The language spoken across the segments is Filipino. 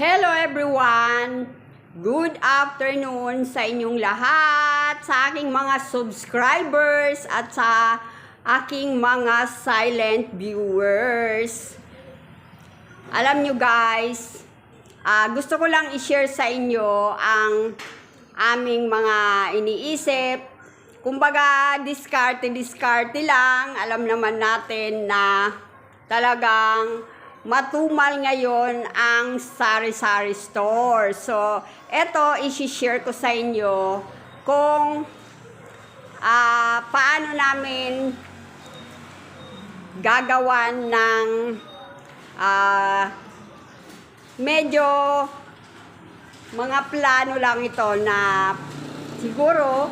Hello everyone! Good afternoon sa inyong lahat, sa aking mga subscribers at sa aking mga silent viewers. Alam nyo guys, ah, gusto ko lang i-share sa inyo ang aming mga iniisip. Kumbaga, diskarte-diskarte lang. Alam naman natin na talagang matumal ngayon ang sari-sari store. So, eto, isi-share ko sa inyo kung ah, paano namin gagawan ng ah, medyo mga plano lang ito na siguro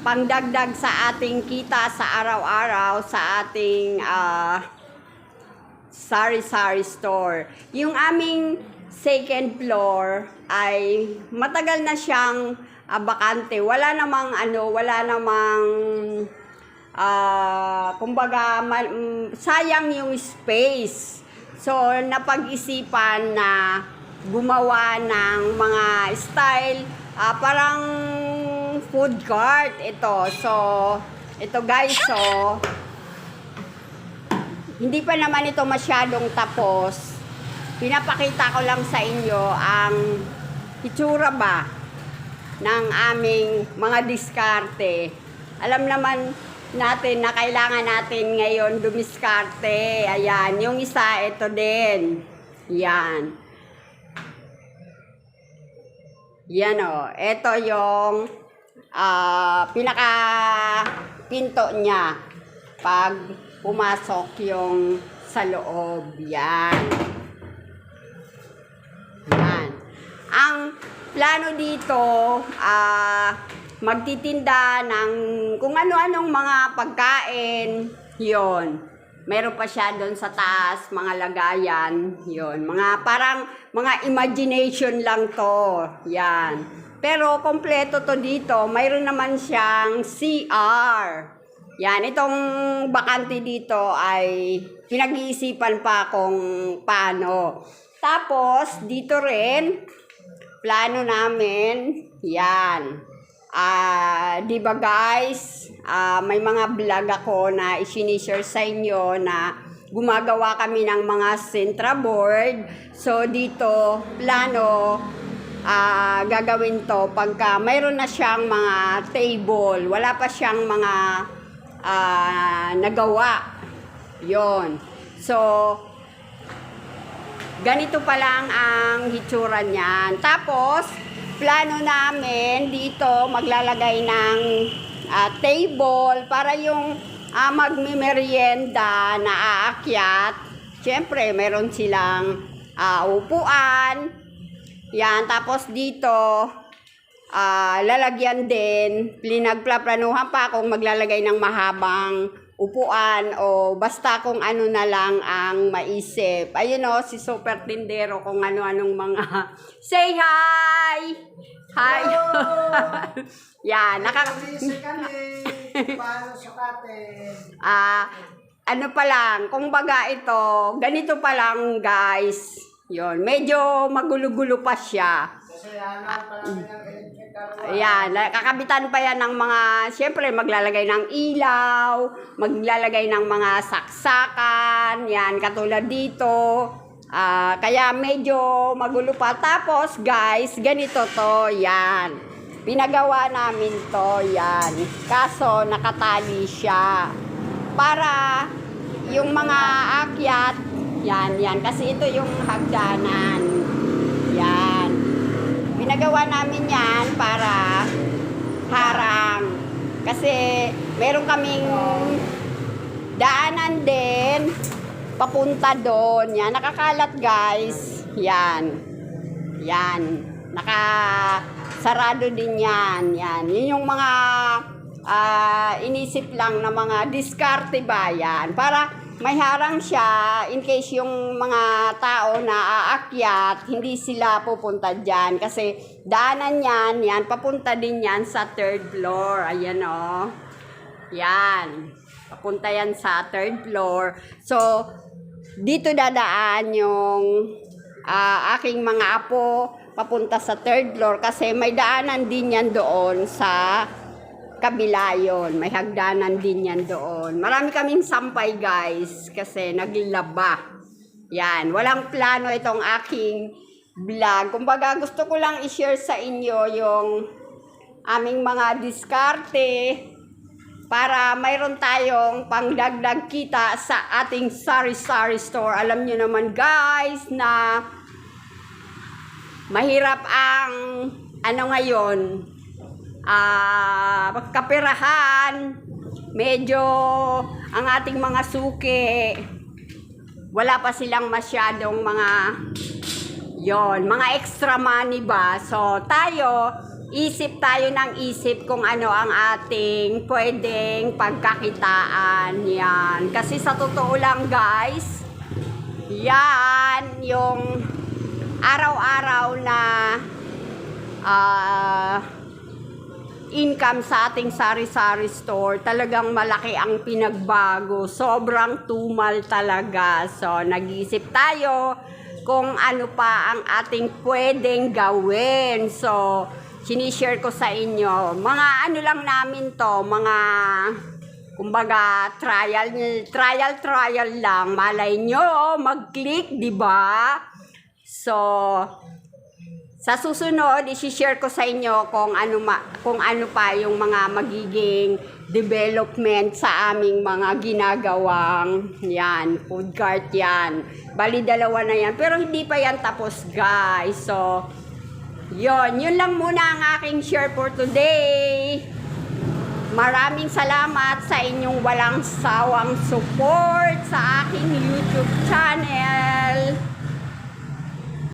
pangdagdag sa ating kita sa araw-araw sa ating ah, sari-sari store. Yung aming second floor ay matagal na siyang ah, bakante. Wala namang ano, wala namang ah, kumbaga ma- mm, sayang yung space. So napag-isipan na gumawa ng mga style ah, parang food cart ito. So ito guys, so hindi pa naman ito masyadong tapos. Pinapakita ko lang sa inyo ang itsura ba ng aming mga diskarte. Alam naman natin na kailangan natin ngayon dumiskarte. Ayan, yung isa, ito din. Yan. Yan o. Ito yung ah, pinaka pinto niya pag pumasok yung sa loob. Yan. Yan. Ang plano dito, ah, magtitinda ng kung ano-anong mga pagkain, yon. Meron pa siya doon sa taas, mga lagayan, yon. Mga parang mga imagination lang to. Yan. Pero kompleto to dito. Mayroon naman siyang CR. Yan, itong bakante dito ay pinag-iisipan pa kung paano. Tapos, dito rin, plano namin, yan. Ah, 'di ba guys? Ah, may mga vlog ako na i-share sa inyo na gumagawa kami ng mga Sintra board. So dito plano ah gagawin to pagka mayroon na siyang mga table, wala pa siyang mga ah, nagawa. 'Yon. So ganito pa lang ang hitsura niyan. Tapos, plano namin dito maglalagay ng ah, table para yung uh, magmimerienda na aakyat. Siyempre, meron silang ah, upuan. Yan, tapos dito, ah, lalagyan din, pinagplaplanuhan pa kung maglalagay ng mahabang upuan o basta kung ano na lang ang maisip. Ayun o, si Super Tindero kung ano-anong mga... Say hi! Hi! Yan, naka... Paano sukatin? Ah, ano pa lang, kung baga ito, ganito pa lang guys. Yon, medyo magulo-gulo pa siya. Kasi ano pa Ayan, kakabitan pa yan ng mga, siyempre maglalagay ng ilaw, maglalagay ng mga saksakan, yan, katulad dito. Ah, kaya medyo magulo pa. Tapos guys, ganito to, yan. Pinagawa namin to, yan. Kaso nakatali siya. Para yung mga akyat, yan, yan. Kasi ito yung hagdanan. Yan. Pinagawa namin yan para harang. Kasi meron kaming daanan din papunta doon. Yan, nakakalat guys. Yan. Yan. Naka sarado din yan. Yan. Yun yung mga ah, inisip lang na mga diskarte ba yan. Para may harang siya in case yung mga tao na aakyat, hindi sila pupunta dyan. Kasi daanan yan, yan, papunta din yan sa third floor. Ayan o. Oh. Yan. Papunta yan sa third floor. So, dito dadaan yung ah, aking mga apo papunta sa third floor kasi may daanan din yan doon sa kabila yun. May hagdanan din yan doon. Marami kaming sampay guys kasi naglaba. Yan, walang plano itong aking vlog. Kumbaga gusto ko lang i-share sa inyo yung aming mga diskarte para mayroon tayong pangdagdag kita sa ating sari-sari store. Alam nyo naman guys na mahirap ang ano ngayon, ah kapirahan, medyo ang ating mga suki, wala pa silang masyadong mga yon mga extra money ba? So, tayo, isip tayo ng isip kung ano ang ating pwedeng pagkakitaan. Yan. Kasi sa totoo lang, guys, yan yung araw-araw na ah income sa ating sari-sari store, talagang malaki ang pinagbago. Sobrang tumal talaga. So, nag-iisip tayo kung ano pa ang ating pwedeng gawin. So, sinishare ko sa inyo. Mga ano lang namin to, mga kumbaga trial trial trial lang malay nyo mag-click di ba so sa susunod, i-share ko sa inyo kung ano ma, kung ano pa yung mga magiging development sa aming mga ginagawang yan, food cart yan. Bali dalawa na yan, pero hindi pa yan tapos guys. So, yon yun lang muna ang aking share for today. Maraming salamat sa inyong walang sawang support sa aking YouTube channel.